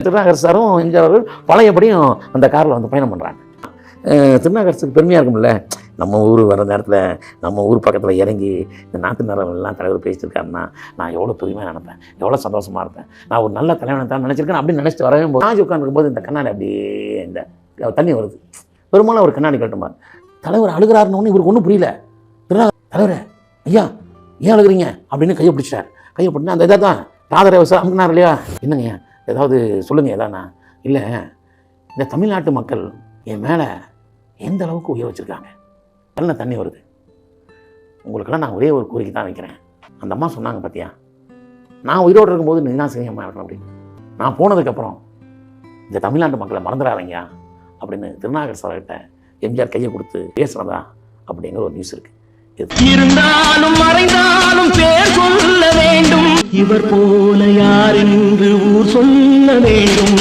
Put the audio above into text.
திருநாகர் சாரும் எம்ஜிஆர் அவர்கள் பழையபடியும் அந்த காரில் வந்து பயணம் பண்ணுறாங்க திருநாகரசுக்கு பெருமையாக இருக்கும்ல. நம்ம ஊர் வர நேரத்தில் நம்ம ஊர் பக்கத்தில் இறங்கி இந்த நாட்டு எல்லாம் தலைவர் பேசியிருக்காருன்னா நான் எவ்வளோ பெருமையாக நினைப்பேன். எவ்வளோ சந்தோஷமாக இருப்பேன். நான் ஒரு நல்ல தலைவனை தான் நினச்சிருக்கேன் அப்படின்னு நினச்சிட்டு வரவே போது நான் உட்காந்துருக்கும்போது இந்த கண்ணாடி அப்படியே இந்த தண்ணி வருது. பெரும்பாலும் ஒரு கண்ணாடி கட்டுமார் தலைவர் அழுகிறாருன்னு இவருக்கு ஒன்றும் புரியல. திருநாகர் தலைவர் ஐயா ஏன் அழுகுறீங்க? அப்படின்னு கையை பிடிச்சிட்டார். கையை பிடிச்சா அந்த இதாக தான் ராதரேவ அமுக்குனார் இல்லையா? என்னங்க ஏதாவது சொல்லுங்கள் எதானா? இல்லை இந்த தமிழ்நாட்டு மக்கள் என் மேலே எந்த அளவுக்கு உயர் வச்சுருக்காங்க? நல்ல தண்ணி வருது. உங்களுக்கெல்லாம் நான் ஒரே ஒரு கோரிக்கை தான் வைக்கிறேன். அந்த அம்மா சொன்னாங்க பார்த்தியா நான் உயிரோடு இருக்கும்போது நீ தான் சிங்கம்மா இருக்கணும் அப்படின்னு. நான் போனதுக்கப்புறம் இந்த தமிழ்நாட்டு மக்களை மறந்துடாதீங்க அப்படின்னு திருநாகர் சார்கிட்ட எம்ஜிஆர் கையை கொடுத்து பேசுகிறதா அப்படிங்கிற ஒரு நியூஸ் இருக்குது இருந்தாலும் மறைந்தாலும் இவர் போல யார் என்று ஊர் சொல்ல வேண்டும்.